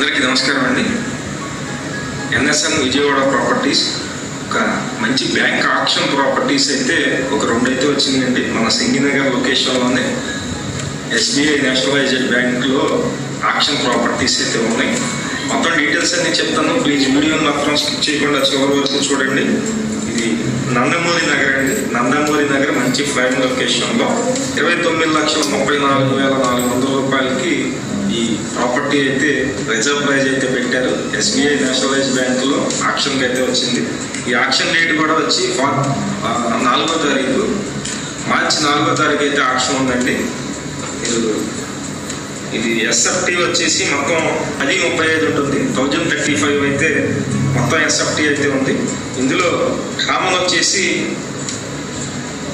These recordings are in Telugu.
అందరికీ నమస్కారం అండి. ఎన్ఎస్ఎన్ విజయవాడ ప్రాపర్టీస్ ఒక మంచి బ్యాంక్ ఆక్షన్ ప్రాపర్టీస్ అయితే ఒక రెండు అయితే మన సింగినగర్ లొకేషన్లోనే ఎస్బీఐ నేషనలైజ్డ్ బ్యాంక్లో ఆక్షన్ ప్రాపర్టీస్ అయితే ఉన్నాయి. మొత్తం డీటెయిల్స్ అన్ని చెప్తాను. ప్లీజ్ వీడియోని మాత్రం స్కిప్ చేయకుండా చివరి వరకు చూడండి. ఇది నందమూరి నగర్ అండి. నందమూరి నగర్ మంచి ప్రైమ్ లొకేషన్లో. ఇరవై తొమ్మిది లక్షల ముప్పై నాలుగు వేల నాలుగు వందల రూపాయలకి ఈ ప్రాపర్టీ అయితే రిజర్వ్ ప్రైజ్ అయితే పెట్టారు. ఎస్బీఐ నేషనలైజ్ బ్యాంకులో ఆక్షన్కి అయితే వచ్చింది. ఈ ఆక్షన్ డేట్ కూడా వచ్చి నాలుగో తారీఖు. మార్చి నాలుగో తారీఖు అయితే ఆక్షన్ ఉందండి. మీరు ఇది ఎస్ఎఫ్టీ వచ్చేసి మొత్తం పది ముప్పై ఐదు ఉంటుంది. థౌజండ్ థర్టీ ఫైవ్ అయితే మొత్తం ఎస్ఎఫ్టీ అయితే ఉంది. ఇందులో కామన్ వచ్చేసి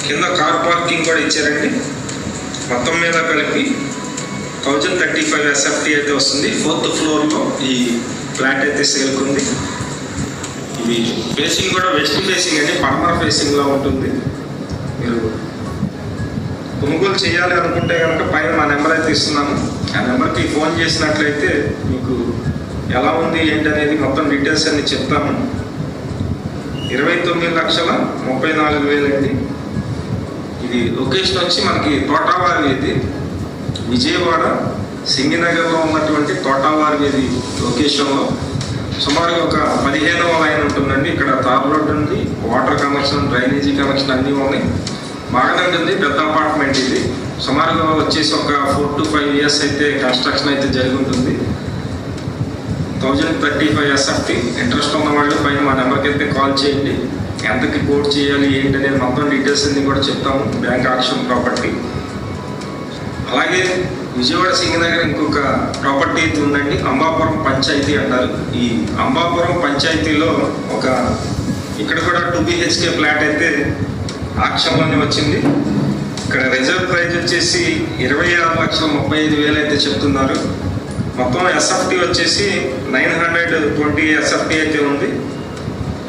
కింద కార్ పార్కింగ్ కూడా ఇచ్చారండి. మొత్తం మీద కలిపి థౌజండ్ థర్టీ ఫైవ్ ఎస్ఎఫ్టీ అయితే వస్తుంది. ఫోర్త్ ఫ్లోర్లో ఈ ఫ్లాట్ అయితే సేల్కుంది ఇది ఫేసింగ్ కూడా వెస్ట్ ఫేసింగ్ అండి పర్మర్ ఫేసింగ్లో ఉంటుంది. మీరు కొనుగోలు చేయాలి అనుకుంటే కనుక పైన మా నెంబర్ అయితే ఇస్తున్నాను. ఆ నెంబర్కి ఫోన్ చేసినట్లయితే మీకు ఎలా ఉంది ఏంటి అనేది మొత్తం డీటెయిల్స్ అన్ని చెప్తాము. ఇరవై తొమ్మిది లక్షల ముప్పై నాలుగు వేలండి. ఇది లొకేషన్ వచ్చి మనకి తోటావారి ఇది. విజయవాడ సింగినగర్లో ఉన్నటువంటి తోటావారి వీధి లొకేషన్లో సుమారుగా ఒక పదిహేనవ లైన్ ఉంటుందండి. ఇక్కడ తార్ రోడ్ ఉంది వాటర్ కనెక్షన్ డ్రైనేజీ కనెక్షన్ అన్నీ ఉన్నాయి. బాగానే ఉంటుంది పెద్ద అపార్ట్మెంట్ ఇది. సుమారుగా వచ్చేసి ఒక ఫోర్ టు ఫైవ్ ఇయర్స్ అయితే కన్స్ట్రక్షన్ అయితే జరిగి ఉంటుంది thousand thirty five SFT interest ఉన్న వాళ్ళు పైన మా నెంబర్కి అయితే కాల్ చేయండి. ఎంతకి కోట్ చేయాలి ఏంటి అనేది మొత్తం డీటెయిల్స్ అన్ని కూడా చెప్తాము. బ్యాంక్ ఆక్షన్ ప్రాపర్టీ అలాగే విజయవాడ సింగనగర్ ఇంకొక ప్రాపర్టీ అయితే ఉందండి. అంబాపురం పంచాయతీ అంటారు. ఈ అంబాపురం పంచాయతీలో ఒక ఇక్కడ కూడా టూ బిహెచ్కే ఫ్లాట్ అయితే ఆక్షంలోనే వచ్చింది. ఇక్కడ రిజర్వ్ ప్రైజ్ వచ్చేసి ఇరవై ఆరు లక్షల ముప్పై ఐదు వేలు అయితే చెప్తున్నారు. మొత్తం ఎస్ఎఫ్టీ వచ్చేసి నైన్ హండ్రెడ్ ట్వంటీ ఎస్ఎఫ్టీ అయితే ఉంది.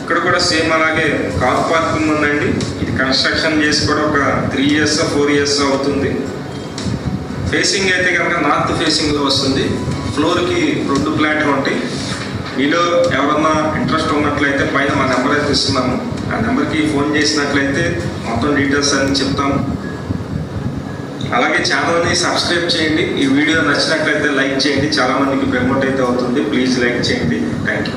ఇక్కడ కూడా సేమ్ అలాగే కార్ పార్కింగ్ ఉందండి. ఇది కన్స్ట్రక్షన్ చేసి కూడా ఒక త్రీ ఇయర్స్ ఫోర్ ఇయర్స్ అవుతుంది. ఫేసింగ్ అయితే కనుక నార్త్ ఫేసింగ్లో వస్తుంది. ఫ్లోర్కి రెండు ప్లాట్లు ఉంటాయి. మీలో ఎవరన్నా ఇంట్రెస్ట్ ఉన్నట్లయితే పైన మా నెంబర్ అయితే ఇస్తున్నాము ఆ నెంబర్కి ఫోన్ చేసినట్లయితే మొత్తం డీటెయిల్స్ అన్ని చెప్తాము అలాగే ఛానల్ని సబ్స్క్రైబ్ చేయండి. ఈ వీడియో నచ్చినట్లయితే లైక్ చేయండి. చాలా మందికి ప్రమోట్ అయితే అవుతుంది. ప్లీజ్ లైక్ చేయండి. Thank you